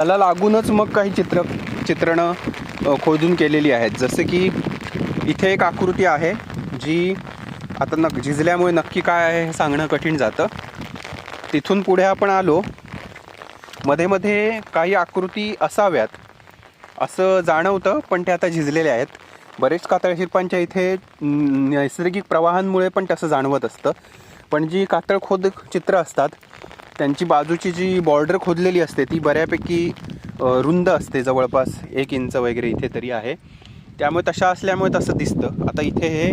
त्याला लागूनच मग काही चित्र चित्रणं खोदून केलेली आहेत. जसे की इथे एक आकृती आहे जी आता नक झिजल्यामुळे नक्की काय आहे हे सांगणं कठीण जातं. तिथून पुढे आपण आलो मध्ये मध्ये काही आकृती असाव्यात असं जाणवतं पण ते आता झिजलेले आहेत. बरेच कातळ शिल्पांच्या इथे नैसर्गिक प्रवाहांमुळे पण तसं जाणवत असतं. पण जी कातळ खोद चित्र असतात त्यांची बाजूची जी बॉर्डर खोदलेली असते ती बऱ्यापैकी रुंद असते जवळपास एक इंच वगैरे इथे तरी आहे. त्यामुळे तशा असल्यामुळे तसं दिसतं. आता इथे हे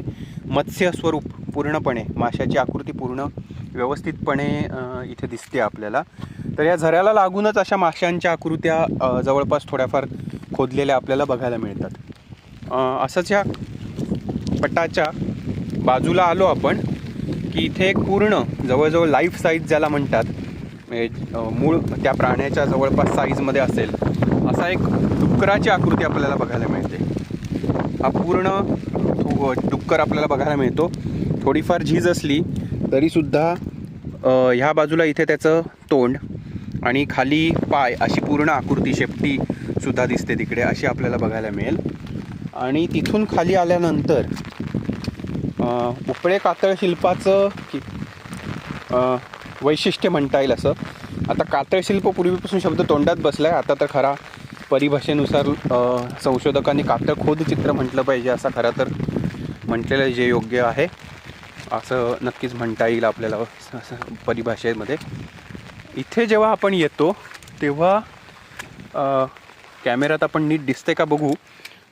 मत्स्य स्वरूप पूर्णपणे माशाची आकृती पूर्ण व्यवस्थितपणे इथे दिसते आपल्याला. तर या झऱ्याला लागूनच अशा माशांच्या आकृत्या जवळपास थोड्याफार खोदलेल्या आपल्याला बघायला मिळतात. असंच या पटाच्या बाजूला आलो आपण की इथे एक पूर्ण जवळजवळ लाईफ साईज ज्याला म्हणतात म्हणजे, मूळ त्या प्राण्याच्या जवळपास साईजमध्ये असेल. असा एक डुक्कराची आकृती आपल्याला बघायला मिळते. हा पूर्ण डुक्कर आपल्याला बघायला मिळतो. थोडीफार झीज असली तरीसुद्धा ह्या बाजूला इथे त्याचं तोंड आणि खाली पाय अशी पूर्ण आकृती शेपटी सुद्धा दिसते तिकडे अशी आपल्याला बघायला मिळेल. आणि तिथून खाली आल्यानंतर उपळे कातळ शिल्पाचं की वैशिष्ट्य म्हणता येईल असं. आता कातळ शिल्प पूर्वीपासून शब्द तोंडात बसला आहे आता तर खरा परिभाषेनुसार संशोधकांनी कातळ खोद चित्र म्हटलं पाहिजे असा खरा तर म्हटलेलं जे योग्य आहे असं नक्कीच म्हणता येईल आपल्याला असं परिभाषेमध्ये. इथे जेव्हा आपण येतो तेव्हा कॅमेऱ्यात आपण नीट दिसते का बघू.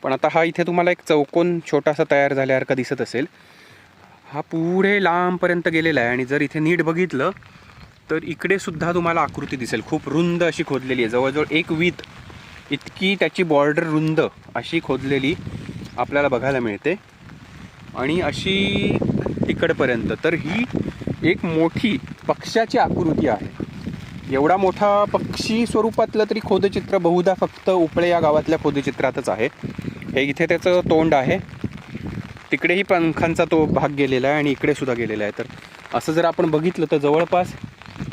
पण आता हा इथे तुम्हाला एक चौकोन छोटासा तयार झाल्यासारखा दिसत असेल. हा पुढे लांबपर्यंत गेलेला आहे आणि जर इथे नीट बघितलं तर इकडे सुद्धा तुम्हाला आकृती दिसेल. खूप रुंद अशी खोदलेली आहे. जवळजवळ एक वीत. इतकी त्याची बॉर्डर रुंद अशी खोदलेली आपल्याला बघायला मिळते. आणि अशी तिकडपर्यंत. तर ही एक मोठी पक्ष्याची आकृती आहे. एवढा मोठा पक्षी स्वरूपातलं तरी खोदचित्र बहुधा फक्त उपळे या गावातल्या खोदचित्रातच आहे. हे इथे त्याचं तोंड आहे. तिकडेही पंखांचा तो भाग गेलेला आहे आणि इकडे सुद्धा गेलेला आहे. तर असं जर आपण बघितलं तर जवळपास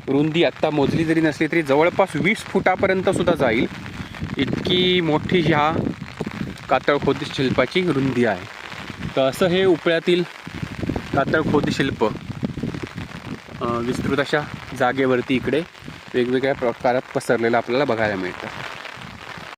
रुंदी आत्ता मोजली जरी नसली तरी जवळपास वीस फुटापर्यंत सुद्धा जाईल. इतकी मोठी ह्या कातळखोद शिल्पाची रुंदी आहे. तर असं हे उपळ्यातील कातळखोद शिल्प विस्तृत अशा जागेवरती इकडे वेगवेगळ्या प्रकारात पसरलेलं आपल्याला बघायला मिळतं.